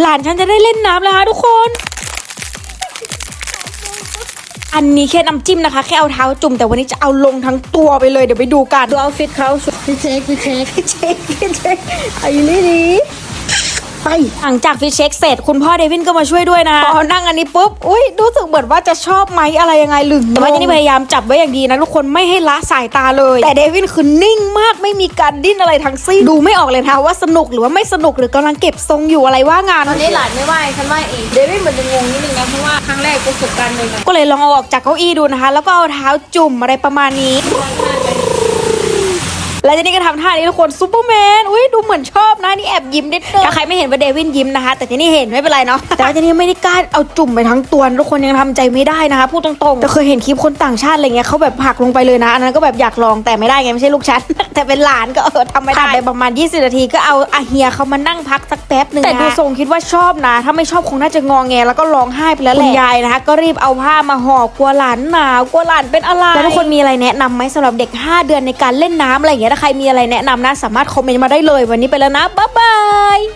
หลานฉันจะได้เล่นน้ำแล้วฮะทุกคน อันนี้แค่น้ำจิ้มนะคะ แค่เอาเท้าจุ่มแต่วันนี้จะเอาลงทั้งตัวไปเลยเดี๋ยวไปดูกันดูเอาฟิตเขาพี่เช็คพี่เช็คเช็คเช็คอายุลี่ดี ไปหลังจากฟิชเช็คเสร็จ คุณพ่อเดวินก็มาช่วยด้วยนะพอนั่งอันนี้ปุ๊บอุ้ยรู้สึกเหมือนว่าจะชอบไหมอะไรยังไงหรือแต่ว่าเจนนี่พยายามจับไว้อย่างดีนะทุกคนไม่ให้ละสายตาเลย แต่เดวินคือนิ่งมากไม่มีการดิ้นอะไรทั้งสิ้นดูไม่ออกเลยนะว่าสนุกหรือว่าไม่สนุกหรือกำลังเก็บทรงอยู่อะไรว่างานตอนนี้หลานไม่ไหวฉันไหวเองเดวิดเหมือนจะงงนิดนึงนะเพราะว่าครั้งแรกประสบการณ์ใหม่ก็เลยลองเอาออกจากเก้าอี้ดูนะคะ แล้วก็เอาเท้าจุ่มอะไรประมาณนี้ แล้วเจนนี่ก็ทำท่านี้ทุกคนซูเปอร์แมนอุ้ยดูเหมือนชอบนะนี่แอบยิ้มนิดนึงถ้าใครไม่เห็นว่าเดวินยิ้มนะคะแต่เจนนี่เห็นไม่เป็นไรเนาะแต่ว่าเจนนี่ไม่ได้กล้าเอาจุ่มไปทั้งตัวนะทุกคนยังทำใจไม่ได้นะคะพูดตรงๆแต่เคยเห็นคลิปคนต่างชาติอะไรเงี้ยเขาแบบผลักลงไปเลยนะอันนั้นก็แบบอยากลองแต่ไม่ได้ไงไม่ใช่ลูกฉัน แต่เป็นหลานก็เออทำไม่ได้ผ่านไปประมาณ 20 นาทีก็เอาอาเฮียเขามานั่งพักสักแป๊บหนึ่งแต่ดูทรงคิดว่าชอบนะ ถ้าไม่ชอบคงน่าจะงองแงแล้วก็ร้องไห้ไปแล้วแหละคุณยายนะคะก็รีบเอาผ้ามาห่อกลัวหลานหนาวกลัวหลานเป็นอะไรแล้วทุกคนมีอะไรแนะนำไหมสำหรับเด็ก 5 เดือนในการเล่นน้ำอะไรอย่างเงี้ยถ้าใครมีอะไรแนะนำนะสามารถคอมเมนต์มาได้เลยวันนี้ไปแล้วนะบ๊ายบาย